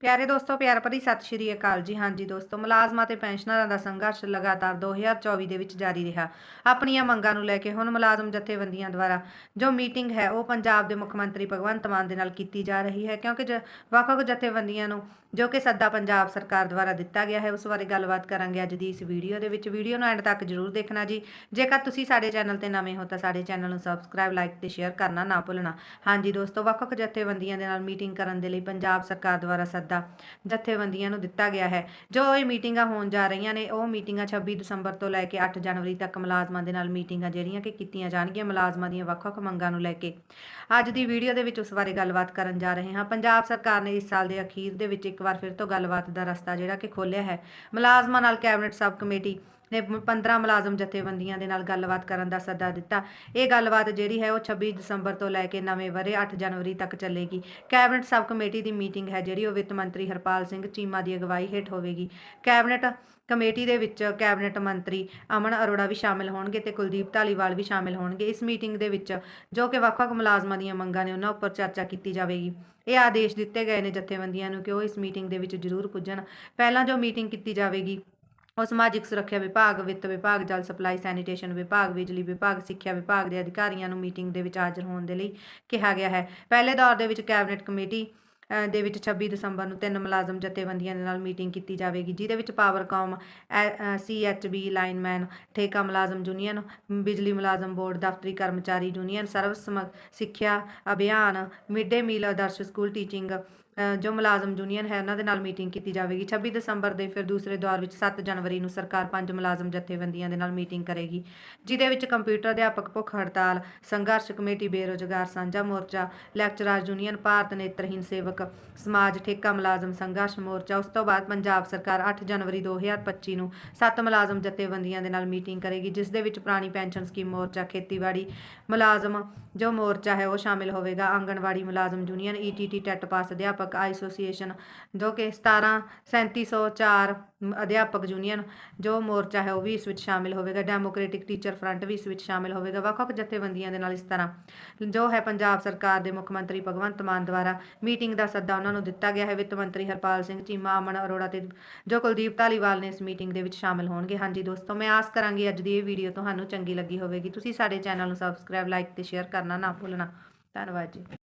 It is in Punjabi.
ਪਿਆਰੇ ਦੋਸਤੋ, ਪਿਆਰ ਭਰੀ ਸਤਿ ਸ਼੍ਰੀ ਅਕਾਲ ਜੀ। ਹਾਂਜੀ ਦੋਸਤੋ, ਮੁਲਾਜ਼ਮਾਂ ਤੇ ਪੈਨਸ਼ਨਰਾਂ ਦਾ ਸੰਘਰਸ਼ ਲਗਾਤਾਰ 2024 ਦੇ ਵਿੱਚ ਜਾਰੀ ਰਿਹਾ। ਆਪਣੀਆਂ ਮੰਗਾਂ ਨੂੰ ਲੈ ਕੇ ਹੁਣ ਮੁਲਾਜ਼ਮ ਜਥੇਬੰਦੀਆਂ ਦੁਆਰਾ ਜੋ ਮੀਟਿੰਗ ਹੈ, ਉਹ ਪੰਜਾਬ ਦੇ ਮੁੱਖ ਮੰਤਰੀ ਭਗਵੰਤ ਮਾਨ ਦੇ ਨਾਲ ਕੀਤੀ ਜਾ ਰਹੀ ਹੈ, ਕਿਉਂਕਿ ਜ- ਵੱਖ-ਵੱਖ ਜਥੇਬੰਦੀਆਂ ਨੂੰ ਜੋ ਕਿ ਸੱਦਾ ਪੰਜਾਬ ਸਰਕਾਰ ਦੁਆਰਾ ਦਿੱਤਾ ਗਿਆ ਹੈ, ਉਸ ਬਾਰੇ ਗੱਲਬਾਤ ਕਰਾਂਗੇ ਅੱਜ ਦੀ ਇਸ ਵੀਡੀਓ ਦੇ ਵਿੱਚ। ਵੀਡੀਓ ਨੂੰ ਐਂਡ ਤੱਕ ਜਰੂਰ ਦੇਖਣਾ ਜੀ। ਜੇਕਰ ਤੁਸੀਂ ਸਾਡੇ ਚੈਨਲ ਤੇ ਨਵੇਂ ਹੋ, ਤਾਂ ਸਾਡੇ ਚੈਨਲ ਨੂੰ ਸਬਸਕ੍ਰਾਈਬ, ਲਾਈਕ ਤੇ ਸ਼ੇਅਰ ਕਰਨਾ ਨਾ ਭੁੱਲਣਾ। ਹਾਂਜੀ ਦੋਸਤੋ, ਵੱਖ-ਵੱਖ ਜਥੇਬੰਦੀਆਂ ਦੇ ਨਾਲ ਮੀਟਿੰਗ ਕਰਨ ਦੇ ਲਈ ਪੰਜਾਬ ਸਰਕਾਰ ਦੁਆਰਾ ਸੱਦਾ ਜਥੇਬੰਦੀਆਂ ਨੂੰ ਦਿੱਤਾ ਗਿਆ ਹੈ। ਜੋ ਇਹ ਮੀਟਿੰਗਾਂ ਹੋਣ ਜਾ ਰਹੀਆਂ ਨੇ, ਉਹ ਮੀਟਿੰਗਾਂ 26 ਦਸੰਬਰ ਤੋਂ ਲੈ ਕੇ 8 ਜਨਵਰੀ ਤੱਕ ਮੁਲਾਜ਼ਮਾਂ ਦੇ ਨਾਲ ਮੀਟਿੰਗਾਂ ਜਿਹੜੀਆਂ ਕਿ ਕੀਤੀਆਂ ਜਾਣਗੀਆਂ, ਮੁਲਾਜ਼ਮਾਂ ਦੀਆਂ ਵੱਖ-ਵੱਖ ਮੰਗਾਂ ਨੂੰ ਲੈ ਕੇ। ਅੱਜ ਦੀ ਵੀਡੀਓ ਦੇ ਵਿੱਚ ਉਸ ਬਾਰੇ ਗੱਲਬਾਤ ਕਰਨ ਜਾ ਰਹੇ ਹਾਂ। ਪੰਜਾਬ ਸਰਕਾਰ ਨੇ ਇਸ ਸਾਲ ਦੇ ਅਖੀਰ ਦੇ ਵਿੱਚ ਇੱਕ ਵਾਰ ਫਿਰ ਤੋਂ ਗੱਲਬਾਤ ਦਾ ਰਸਤਾ ਜਿਹੜਾ ਕਿ ਖੋਲ੍ਹਿਆ ਹੈ। ਮੁਲਾਜ਼ਮਾਂ ਨਾਲ ਕੈਬਨਿਟ ਸਬ ਕਮੇਟੀ ਨੇ 15 ਮੁਲਾਜ਼ਮ ਜਥੇਬੰਦੀਆਂ ਦੇ ਨਾਲ ਗੱਲਬਾਤ ਕਰਨ ਦਾ ਸੱਦਾ ਦਿੱਤਾ। ਇਹ ਗੱਲਬਾਤ ਜਿਹੜੀ ਹੈ ਉਹ 26 ਦਸੰਬਰ ਤੋਂ ਲੈ ਕੇ ਨਵੇਂ ਵਰੇ 8 ਜਨਵਰੀ ਤੱਕ ਚੱਲੇਗੀ। ਕੈਬਨਿਟ ਸਬ ਕਮੇਟੀ ਦੀ ਮੀਟਿੰਗ ਹੈ ਜਿਹੜੀ, ਉਹ ਵਿੱਤ ਮੰਤਰੀ ਹਰਪਾਲ ਸਿੰਘ ਚੀਮਾ ਦੀ ਅਗਵਾਈ ਹੇਠ ਹੋਵੇਗੀ। ਕੈਬਨਿਟ ਕਮੇਟੀ ਦੇ ਵਿੱਚ ਕੈਬਨਿਟ ਮੰਤਰੀ ਅਮਨ ਅਰੋੜਾ ਵੀ ਸ਼ਾਮਿਲ ਹੋਣਗੇ ਤੇ ਕੁਲਦੀਪ ਧਾਲੀਵਾਲ ਵੀ ਸ਼ਾਮਿਲ ਹੋਣਗੇ। ਇਸ ਮੀਟਿੰਗ ਦੇ ਵਿੱਚ ਜੋ ਕਿ ਵੱਖ-ਵੱਖ ਮੁਲਾਜ਼ਮਾਂ ਦੀਆਂ ਮੰਗਾਂ ਨੇ, ਉਹਨਾਂ ਉੱਪਰ ਚਰਚਾ ਕੀਤੀ ਜਾਵੇਗੀ। ਇਹ ਆਦੇਸ਼ ਦਿੱਤੇ ਗਏ ਨੇ ਜਥੇਬੰਦੀਆਂ ਨੂੰ ਕਿ ਉਹ ਇਸ ਮੀਟਿੰਗ ਦੇ ਵਿੱਚ ਜ਼ਰੂਰ ਪੁੱਜਣ। ਪਹਿਲਾਂ ਜੋ ਮੀਟਿੰਗ ਕੀਤੀ ਜਾਵੇਗੀ ਉਹ ਸਮਾਜਿਕ ਸੁਰੱਖਿਆ ਵਿਭਾਗ, ਵਿੱਤ ਵਿਭਾਗ, ਜਲ ਸਪਲਾਈ, ਸੈਨੀਟੇਸ਼ਨ ਵਿਭਾਗ, ਬਿਜਲੀ ਵਿਭਾਗ, ਸਿੱਖਿਆ ਵਿਭਾਗ ਦੇ ਅਧਿਕਾਰੀਆਂ ਨੂੰ ਮੀਟਿੰਗ ਦੇ ਵਿੱਚ ਹਾਜ਼ਰ ਹੋਣ ਦੇ ਲਈ ਕਿਹਾ ਗਿਆ ਹੈ। ਪਹਿਲੇ ਦੌਰ ਦੇ ਵਿੱਚ ਕੈਬਨਿਟ ਕਮੇਟੀ ਦੇ ਵਿੱਚ 26 ਦਸੰਬਰ ਨੂੰ ਤਿੰਨ ਮੁਲਾਜ਼ਮ ਜਥੇਬੰਦੀਆਂ ਦੇ ਨਾਲ ਮੀਟਿੰਗ ਕੀਤੀ ਜਾਵੇਗੀ, ਜਿਹਦੇ ਵਿੱਚ ਪਾਵਰਕਾਮ ਸੀਐਚਬੀ ਲਾਈਨਮੈਨ, ਠੇਕਾ ਮੁਲਾਜ਼ਮ ਯੂਨੀਅਨ, ਬਿਜਲੀ ਮੁਲਾਜ਼ਮ ਬੋਰਡ, ਦਫ਼ਤਰੀ ਕਰਮਚਾਰੀ ਯੂਨੀਅਨ, ਸਰਵ ਸਮ- Shiksha Abhiyan mid day meal Adarsh school teaching ਜੋ ਮੁਲਾਜ਼ਮ ਯੂਨੀਅਨ ਹੈ, ਉਹਨਾਂ ਦੇ ਨਾਲ ਮੀਟਿੰਗ ਕੀਤੀ ਜਾਵੇਗੀ। 26 ਦਸੰਬਰ ਦੇ ਫਿਰ ਦੂਸਰੇ ਦੌਰ ਵਿੱਚ 7 ਜਨਵਰੀ ਨੂੰ ਸਰਕਾਰ ਪੰਜ ਮੁਲਾਜ਼ਮ ਜਥੇਬੰਦੀਆਂ ਦੇ ਨਾਲ ਮੀਟਿੰਗ ਕਰੇਗੀ, ਜਿਹਦੇ ਵਿੱਚ ਕੰਪਿਊਟਰ ਅਧਿਆਪਕ, ਭੁੱਖ ਹੜਤਾਲ, ਸੰਘਰਸ਼ ਕਮੇਟੀ, ਬੇਰੋਜ਼ਗਾਰ, ਸਾਂਝਾ ਮੋਰਚਾ ਲੈਕਚਰਾਰ ਯੂਨੀਅਨ ਭਾਰਤ ਨੇਤਰਹੀਨ ਸੇਵਕ, ਸਮਾਜ, ਠੇਕਾ ਮੁਲਾਜ਼ਮ, ਸੰਘਰਸ਼ ਮੋਰਚਾ, ਉਸ ਤੋਂ ਬਾਅਦ ਪੰਜਾਬ ਸਰਕਾਰ 8 ਜਨਵਰੀ 2025 ਨੂੰ ਸੱਤ ਮੁਲਾਜ਼ਮ ਜਥੇਬੰਦੀਆਂ ਦੇ ਨਾਲ ਮੀਟਿੰਗ ਕਰੇਗੀ, ਜਿਸ ਦੇ ਵਿੱਚ ਪੁਰਾਣੀ ਪੈਨਸ਼ਨ ਸਕੀਮ ਮੋਰਚਾ, ਖੇਤੀਬਾੜੀ ਮੁਲਾਜ਼ਮ ਜੋ ਮੋਰਚਾ ਹੈ, ਉਹ ਸ਼ਾਮਿਲ ਹੋਵੇਗਾ। ਆਂਗਣਵਾੜੀ ਮੁਲਾਜ਼ਮ ਯੂਨੀਅਨ ਈਟੀਟੀ ਟੈਟ ਪਾਸ ਅਧਿਆਪਕ ਅਧਿਆਪਕ ਐਸੋਸੀਏਸ਼ਨ ਜੋ ਕਿ 17 3704 ਅਧਿਆਪਕ ਯੂਨੀਅਨ ਜੋ ਮੋਰਚਾ ਹੈ ਉਹ ਵੀ ਇਸ ਵਿੱਚ ਸ਼ਾਮਿਲ ਹੋਵੇਗਾ ਡੈਮੋਕ੍ਰੈਟਿਕ ਟੀਚਰ ਫਰੰਟ ਵੀ ਇਸ ਵਿੱਚ ਸ਼ਾਮਿਲ ਹੋਵੇਗਾ, ਵੱਖ-ਵੱਖ ਜਥੇਬੰਦੀਆਂ ਦੇ ਨਾਲ ਇਸ ਤਰ੍ਹਾਂ। ਜੋ ਹੈ ਪੰਜਾਬ ਸਰਕਾਰ ਦੇ ਮੁੱਖ ਮੰਤਰੀ ਭਗਵੰਤ ਮਾਨ ਦੁਆਰਾ ਮੀਟਿੰਗ ਦਾ ਸੱਦਾ ਉਹਨਾਂ ਨੂੰ ਦਿੱਤਾ ਗਿਆ ਹੈ, ਵਿੱਤ ਮੰਤਰੀ ਹਰਪਾਲ ਸਿੰਘ, ਚੀਮਾ, ਅਮਨ ਅਰੋੜਾ ਤੇ ਜੋ ਕੁਲਦੀਪ ਧਾਲੀਵਾਲ ਨੇ ਇਸ ਮੀਟਿੰਗ ਦੇ ਵਿੱਚ ਸ਼ਾਮਿਲ ਹੋਣਗੇ। ਹਾਂਜੀ ਦੋਸਤੋ, ਮੈਂ ਆਸ ਕਰਾਂਗੀ ਅੱਜ ਦੀ ਇਹ ਵੀਡੀਓ ਤੁਹਾਨੂੰ ਚੰਗੀ ਲੱਗੀ ਹੋਵੇਗੀ। ਤੁਸੀਂ ਸਾਡੇ ਚੈਨਲ ਨੂੰ ਸਬਸਕ੍ਰਾਈਬ ਲਾਈਕ ਤੇ ਸ਼ੇਅਰ ਕਰਨਾ ਨਾ ਭੁੱਲਣਾ। ਧੰਨਵਾਦ ਜੀ।